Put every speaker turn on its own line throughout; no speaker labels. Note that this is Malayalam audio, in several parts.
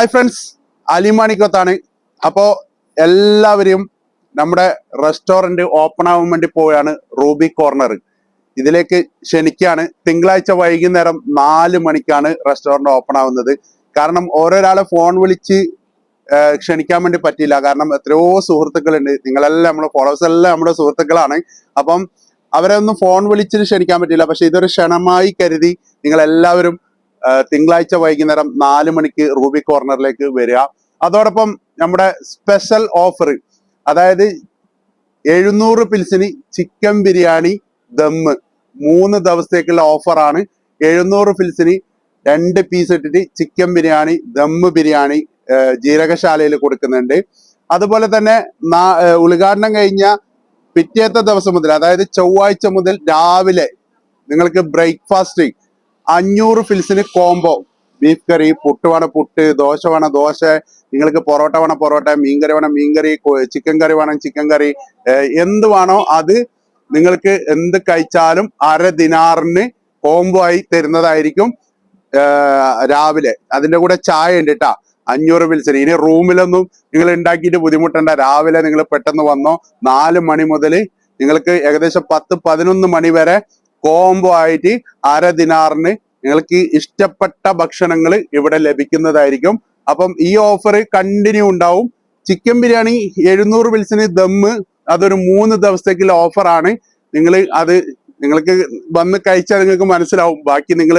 ഹായ് ഫ്രണ്ട്സ് അലിമാണിക്കത്താണ് അപ്പോൾ എല്ലാവരെയും നമ്മുടെ റെസ്റ്റോറന്റ് ഓപ്പൺ ആവാൻ വേണ്ടി പോവുകയാണ് റൂബി കോർണർ ഇതിലേക്ക് ക്ഷണിക്കുകയാണ്. തിങ്കളാഴ്ച വൈകുന്നേരം നാല് മണിക്കാണ് റെസ്റ്റോറന്റ് ഓപ്പൺ ആവുന്നത്. കാരണം ഓരോരാളെ ഫോൺ വിളിച്ച് ക്ഷണിക്കാൻ വേണ്ടി പറ്റിയില്ല. കാരണം എത്രയോ സുഹൃത്തുക്കളുണ്ട്. നിങ്ങളെല്ലാം നമ്മുടെ ഫോളോവേഴ്സ് എല്ലാം നമ്മുടെ സുഹൃത്തുക്കളാണ്. അപ്പം അവരെ ഒന്നും ഫോൺ വിളിച്ചിട്ട് ക്ഷണിക്കാൻ പറ്റില്ല പക്ഷെ ഇതൊരു ക്ഷണമായി കരുതി നിങ്ങൾ എല്ലാവരും തിങ്കളാഴ്ച വൈകുന്നേരം നാല് മണിക്ക് റൂബി കോർണറിലേക്ക് വരിക. അതോടൊപ്പം നമ്മുടെ സ്പെഷ്യൽ ഓഫർ അതായത് എഴുന്നൂറ് പിൽസിന് ചിക്കൻ ബിരിയാണി ദമ്മ് മൂന്ന് ദിവസത്തേക്കുള്ള ഓഫറാണ്. എഴുന്നൂറ് പിൽസിന് രണ്ട് പീസ് ഇട്ടിട്ട് ചിക്കൻ ബിരിയാണി ദമ്മ് ബിരിയാണി ജീരകശാലയിൽ കൊടുക്കുന്നുണ്ട്. അതുപോലെ തന്നെ ഉദ്ഘാടനം കഴിഞ്ഞ പിറ്റേത്തെ ദിവസം മുതൽ അതായത് ചൊവ്വാഴ്ച മുതൽ രാവിലെ നിങ്ങൾക്ക് ബ്രേക്ക്ഫാസ്റ്റ് അഞ്ഞൂറ് ഫിൽസിന് കോംബോ ബീഫ് കറി പുട്ട് വേണം പുട്ട് ദോശ വേണം ദോശ നിങ്ങൾക്ക് പൊറോട്ട വേണം പൊറോട്ട മീൻകറി വേണം മീൻകറി കറി ചിക്കൻ കറി വേണം ചിക്കൻ കറി എന്ത് വേണോ അത് നിങ്ങൾക്ക് എന്ത് കഴിച്ചാലും അര ദിനാറിന് കോംബോ ആയി തരുന്നതായിരിക്കും രാവിലെ. അതിന്റെ കൂടെ ചായ ഉണ്ട് കേട്ടാ അഞ്ഞൂറ് പിൽസിന് ഇനി റൂമിലൊന്നും നിങ്ങൾ ഉണ്ടാക്കിയിട്ട് ബുദ്ധിമുട്ടണ്ട. രാവിലെ നിങ്ങൾ പെട്ടെന്ന് വന്നോ നാല് മണി മുതൽ നിങ്ങൾക്ക് ഏകദേശം പത്ത് പതിനൊന്ന് മണി വരെ കോംബോ ആയിട്ട് അര ദിനാറിന് നിങ്ങൾക്ക് ഇഷ്ടപ്പെട്ട ഭക്ഷണങ്ങൾ ഇവിടെ ലഭിക്കുന്നതായിരിക്കും. അപ്പം ഈ ഓഫർ കണ്ടിന്യൂ ഉണ്ടാവും. ചിക്കൻ ബിരിയാണി എഴുന്നൂറ് പിൽസിന് ദമ്മ് അതൊരു മൂന്ന് ദിവസത്തേക്കുള്ള ഓഫറാണ് നിങ്ങൾ അത് നിങ്ങൾക്ക് വന്ന് കഴിച്ചാൽ നിങ്ങൾക്ക് മനസ്സിലാവും. ബാക്കി നിങ്ങൾ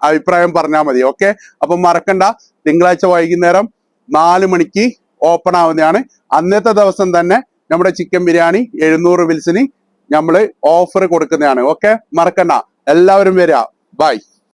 അഭിപ്രായം പറഞ്ഞാൽ മതി ഓക്കെ അപ്പം മറക്കണ്ട. തിങ്കളാഴ്ച വൈകുന്നേരം നാല് മണിക്ക് ഓപ്പൺ ആവുന്നതാണ്. അന്നത്തെ ദിവസം തന്നെ നമ്മുടെ ചിക്കൻ ബിരിയാണി എഴുന്നൂറ് വിൽസിന് നമ്മൾ ഓഫർ കൊടുക്കുന്നതാണ് ഓക്കെ മറക്കണ്ട. എല്ലാവരും വരിക Bye.